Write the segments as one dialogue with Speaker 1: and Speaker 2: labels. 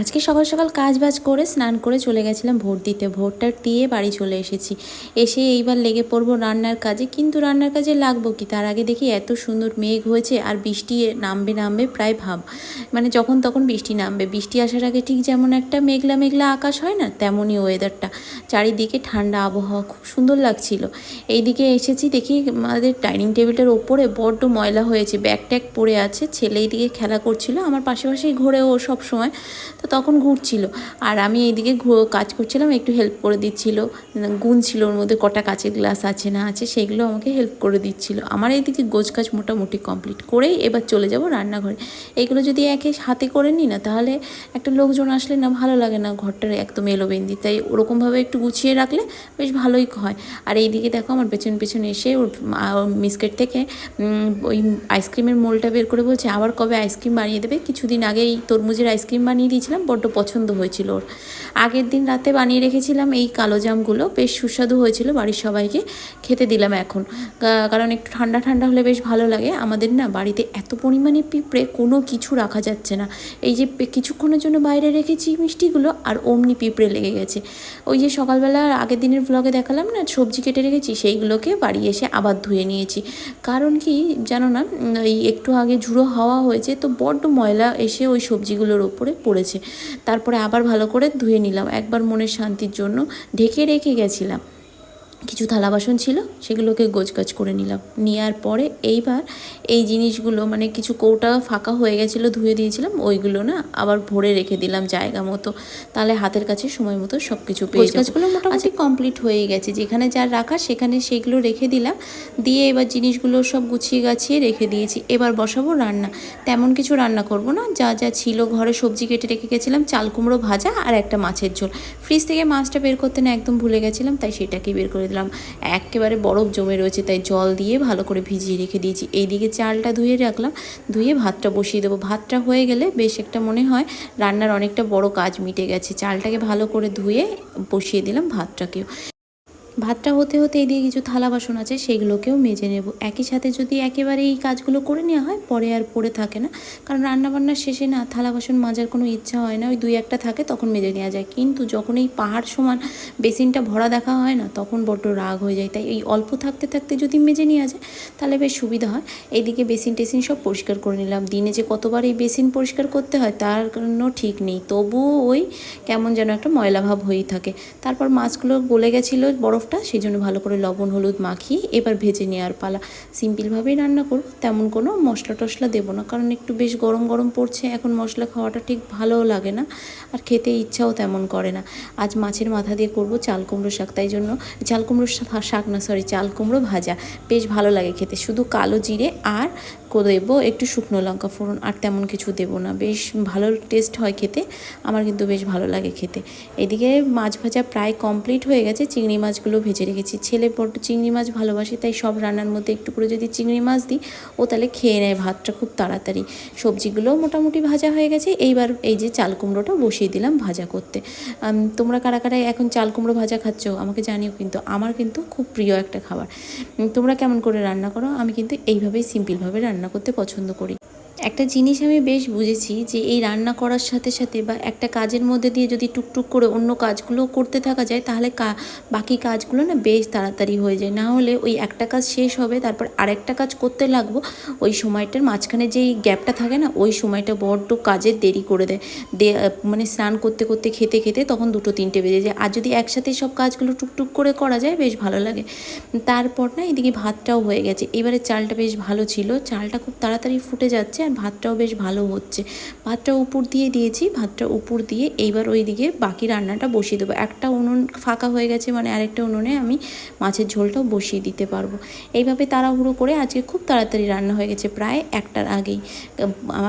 Speaker 1: আজকে সকাল সকাল কাজ বাজ করে স্নান করে চলে গেছিলাম ভোট দিতে। ভোটটা দিয়ে বাড়ি চলে এসেছি। এসে এইবার লেগে পড়ব রান্নার কাজে। কিন্তু রান্নার কাজে লাগবো কি? তার আগে দেখি এত সুন্দর মেঘ হয়েছে আর বৃষ্টি নামবে নামবে প্রায় ভাব। মানে যখন তখন বৃষ্টি নামবে। বৃষ্টি আসার আগে ঠিক যেমন একটা মেঘলা মেঘলা আকাশ হয় না, তেমনই ওয়েদারটা চারিদিকে ঠান্ডা আবহাওয়া খুব সুন্দর লাগছিল। এইদিকে এসেছি দেখি আমাদের ডাইনিং টেবিলটার ওপরে বড্ড ময়লা হয়েছে। ব্যাগ ট্যাগ পড়ে আছে। ছেলে এইদিকে খেলা করছিল। আমার পাশে পাশেই ঘোরে ও সব সময় তো তখন ঘুরছিল। আর আমি এইদিকে কাজ করছিলাম, একটু হেল্প করে দিচ্ছিল। গুণ ছিল ওর মধ্যে, কটা কাচের গ্লাস আছে না আছে, সেগুলো আমাকে হেল্প করে দিচ্ছিল। আমার এইদিকে গোছ কাজ মোটামুটি কমপ্লিট করেই এবার চলে যাব রান্নাঘরে। এইগুলো যদি একে হাতে করে নিই না, তাহলে একটা লোকজন আসলে না ভালো লাগে না, ঘরটার একদম এলোবেন্দি তাই ওরকমভাবে একটু গুছিয়ে রাখলে বেশ ভালোই হয়। আর এইদিকে দেখো আমার পেছন পেছন এসে ওর মিসকেট থেকে ওই আইসক্রিমের মোলটা বের করে বলছে, আবার কবে আইসক্রিম বানিয়ে দেবে? কিছুদিন আগে এই তরমুজের আইসক্রিম বানিয়ে দিয়েছিলাম বড্ড পছন্দ হয়েছিল ওর। আগের দিন রাতে বানিয়ে রেখেছিলাম এই কালো জামগুলো, বেশ সুস্বাদু হয়েছিল বাড়ির সবাইকে খেতে দিলাম এখন। কারণ একটু ঠান্ডা ঠান্ডা হলে বেশ ভালো লাগে। আমাদের না বাড়িতে এত পরিমাণে পিঁপড়ে, কোনো কিছু রাখা যাচ্ছে না। এই যে কিছুক্ষণের জন্য বাইরে রেখেছি মিষ্টিগুলো আর অমনি পিঁপড়ে লেগে গেছে। ওই যে সকালবেলা আগের দিনের ব্লগে দেখালাম না, সবজি কেটে রেখেছি, সেইগুলোকে বাড়ি এসে আবার ধুয়ে নিয়েছি। কারণ কি জানো না এই একটু আগে ঝুড়ো হাওয়া হয়েছে, তো বড্ড ময়লা এসে ওই সবজিগুলোর ওপরে পড়েছে। তারপরে আবার ভালো করে ধুয়ে নিলাম। একবার মনের শান্তির জন্য ঢেকে রেখে গেছিলাম। কিছু থালা বাসন ছিল সেগুলোকে গোছগাছ করে নিলাম। নেওয়ার পরে এইবার এই জিনিসগুলো মানে কিছু কৌটা ফাঁকা হয়ে গেছিল ধুয়ে দিয়েছিলাম ওইগুলো না আবার ভরে রেখে দিলাম জায়গা মতো। তাহলে হাতের কাছে সময় মতো সব কিছু পেয়ে গাছগুলো মোটামুটি কমপ্লিট হয়ে গেছে। যেখানে যা রাখা সেখানে সেগুলো রেখে দিলাম। দিয়ে এবার জিনিসগুলো সব গুছিয়ে গাছিয়ে রেখে দিয়েছি। এবার বসাবো রান্না। তেমন কিছু রান্না করব না। যা যা ছিল ঘরে সবজি কেটে রেখে গেছিলাম চাল কুমড়ো ভাজা আর একটা মাছের ঝোল। ফ্রিজ থেকে মাছটা বের করতে না একদম ভুলে গেছিলাম তাই সেটাকেই বের করে দিলাম একেবারে বরফ জমে রয়েছে, তাই জল দিয়ে ভালো করে ভিজিয়ে রেখে দিয়েছি। এইদিকে চালটা ধুয়ে রাখলাম, ধুয়ে ভাতটা বসিয়ে দেবো। ভাতটা হয়ে গেলে বেশ একটা মনে হয় রান্নার অনেকটা বড় কাজ মিটে গেছে। চালটাকে ভালো করে ধুয়ে বসিয়ে দিলাম ভাতটাকেও। ভাতটা হতে হতে এদিকে কিছু থালা বাসন আছে, সেগুলোকেও মেজে নেব। একই সাথে যদি একেবারে এই কাজগুলো করে নেওয়া হয়, পরে আর পড়ে থাকে না। কারণ রান্নাবান্নার শেষে না, থালা বাসন মাজার কোনো ইচ্ছা হয় না, ওই দুই একটা থাকে, তখন মেজে নেওয়া যায়। কিন্তু যখন এই পাহাড় সমান বেসিনটা ভরা দেখা হয় না, তখন বড্ড রাগ হয়ে যায়। তাই এই অল্প থাকতে থাকতে যদি মেজে নেওয়া যায়, তাহলে বেশ সুবিধা হয়। এইদিকে বেসিন টেসিন সব পরিষ্কার করে নিলাম। দিনে যে কতবার এই বেসিন পরিষ্কার করতে হয়, তার কোনো ঠিক নেই। তবুও ওই কেমন যেন একটা ময়লা ভাব হয়েই থাকে। তারপর মাছগুলো গলে গেছিল বরফটা সেই জন্য ভালো করে লবণ, হলুদ মাখিয়ে এবার ভেজে নেওয়ার পালা। সিম্পলভাবেই রান্না করব, তেমন কোনো মশলা টশলা দেবো না, কারণ একটু বেশ গরম গরম পড়ছে, এখন মশলা খাওয়াটা ঠিক ভালোও লাগে না, আর খেতে ইচ্ছাও তেমন করে না। আজ মাছের মাথা দিয়ে করব চাল কুমড়ো শাক, তাই জন্য চাল কুমড়ো শাক না সরি চাল কুমড়ো ভাজা। বেশ ভালো লাগে খেতে, শুধু কালো জিরে আর দেবো একটু শুকনো লঙ্কা ফোড়ন, আর তেমন কিছু দেবো না। বেশ ভালো টেস্ট হয় খেতে, আমার কিন্তু বেশ ভালো লাগে খেতে। এদিকে মাছ ভাজা প্রায় কমপ্লিট হয়ে গেছে, চিংড়ি মাছগুলো ভেজে রেখেছি। ছেলে বড্ড চিংড়ি মাছ ভালোবাসে, তাই সব রান্নার মধ্যে একটু করে যদি চিংড়ি মাছ দিই, ও তাহলে খেয়ে নেয় ভাতটা খুব তাড়াতাড়ি। সবজিগুলোও মোটামুটি ভাজা হয়ে গেছে, এইবার এই যে চাল কুমড়োটা বসিয়ে দিলাম ভাজা করতে। তোমরা কারা কারা এখন চাল কুমড়ো ভাজা খাচ্ছ আমাকে জানিও কিন্তু, আমার কিন্তু খুব প্রিয় একটা খাবার। তোমরা কেমন করে রান্না করো, আমি কিন্তু এইভাবেই সিম্পলভাবে রান্না করতে পছন্দ করি। একটা জিনিস আমি বেশ বুঝেছি যে এই রান্না করার সাথে সাথে বা একটা কাজের মধ্যে দিয়ে যদি টুকটুক করে অন্য কাজগুলো করতে থাকা যায়, তাহলে বাকি কাজগুলো না বেশ তাড়াতাড়ি হয়ে যায়। না হলে ওই একটা কাজ শেষ হবে, তারপর আরেকটা কাজ করতে লাগবো, ওই সময়টার মাঝখানে যেই গ্যাপটা থাকে না, ওই সময়টা বড্ড কাজের দেরি করে দেয়। দে মানে স্নান করতে করতে, খেতে খেতে তখন দুটো তিনটে বেজে যায়। আর যদি একসাথে সব কাজগুলো টুকটুক করে করা যায়, বেশ ভালো লাগে। তারপর না এদিকে ভাতটাও হয়ে গেছে। এবারে চালটা বেশ ভালো ছিল। চালটা খুব তাড়াতাড়ি ফুটে যাচ্ছে আর ভাতটাও বেশ ভালো হচ্ছে। ভাতটা উপর দিয়ে দিয়েছি, ভাতটা উপর দিয়ে এইবার ওইদিকে বাকি রান্নাটা বসিয়ে দেবো। একটা উনুন ফাঁকা হয়ে গেছে মানে আরেকটা আমি মাছের ঝোলটাও বসিয়ে দিতে পারব। এইভাবে তাড়াহুড়ো করে আজকে খুব তাড়াতাড়ি রান্না হয়ে গেছে প্রায় একটার আগেই।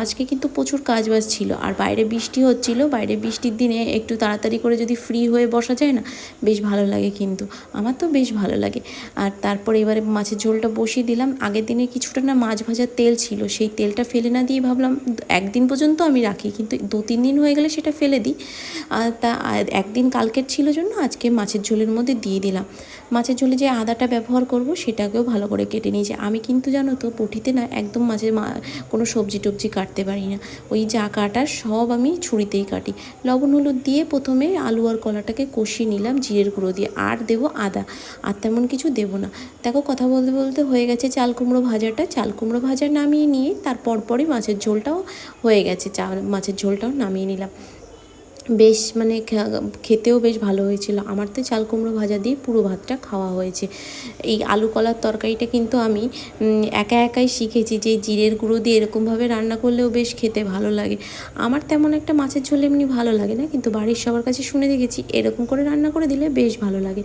Speaker 1: আজকে কিন্তু প্রচুর কাজ বাজ ছিল। আর বাইরে বৃষ্টি হচ্ছিল, বাইরে বৃষ্টির দিনে একটু তাড়াতাড়ি করে যদি ফ্রি হয়ে বসা যায় না, বেশ ভালো লাগে কিন্তু। আমার তো বেশ ভালো লাগে। আর তারপর এবারে মাছের ঝোলটা বসিয়ে দিলাম। আগের দিনে কিছুটা না মাছ ভাজার তেল ছিল, সেই তেলটা ফেলে ফেলে না দিয়ে ভাবলাম, একদিন পর্যন্ত আমি রাখি, কিন্তু দু, তিন দিন হয়ে গেলে সেটা ফেলে দিই। আর তা একদিন কালকের ছিল জন্য আজকে মাছের ঝোলের মধ্যে দিয়ে দিলাম। মাছের ঝোলে যে আদাটা ব্যবহার করব সেটাকেও ভালো করে কেটে নিয়েছি আমি কিন্তু জানো তো পটিতে না একদম মাছের কোনো সবজি টবজি কাটতে পারি না। ওই যা কাটার সব আমি ছুরিতেই কাটি। লবণ, হলুদ দিয়ে প্রথমে আলু আর কলাটাকে কষিয়ে নিলাম জিরের গুঁড়ো দিয়ে। আর দেবো আদা। আর তেমন কিছু দেবো না। দেখো কথা বলতে বলতে হয়ে গেছে চাল কুমড়ো ভাজাটা। চাল কুমড়ো ভাজা নামিয়ে নিয়ে তারপর পরই মাছের ঝোলটাও হয়ে গেছে। চাল মাছের ঝোলটাও নামিয়ে নিলাম। বেশ মানে খেতেও বেশ ভালো হয়েছিল। আমার তো চাল কুমড়ো ভাজা দিয়ে পুরো ভাতটা খাওয়া হয়েছে। এই আলু কলার তরকারিটা কিন্তু আমি একা একাই শিখেছি যে জিরের গুঁড়ো দিয়ে এরকমভাবে রান্না করলেও বেশ খেতে ভালো লাগে। আমার তেমন একটা মাছের ঝোল এমনি ভালো লাগে না, কিন্তু বাড়ির সবার কাছে শুনে দেখেছি এরকম করে রান্না করে দিলে বেশ ভালো লাগে।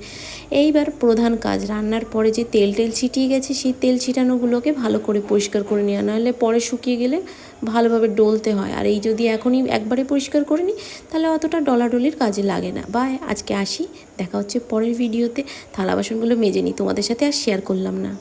Speaker 1: এইবার প্রধান কাজ, রান্নার পরে যে তেল টেল ছিটিয়ে গেছে, সেই তেল ছিটানোগুলোকে ভালো করে পরিষ্কার করে নেওয়া। নাহলে পরে শুকিয়ে গেলে ভালোভাবে ডলতে হয়। আর এই যদি এখনই একবারে পরিষ্কার করে নিই, তাহলে অতটা ডলাডলির কাজে লাগে না। বা আজকে আসি। দেখা হচ্ছে পরের ভিডিওতে। থালা বাসনগুলো মেজে নিই। তোমাদের সাথে আর শেয়ার করলাম না।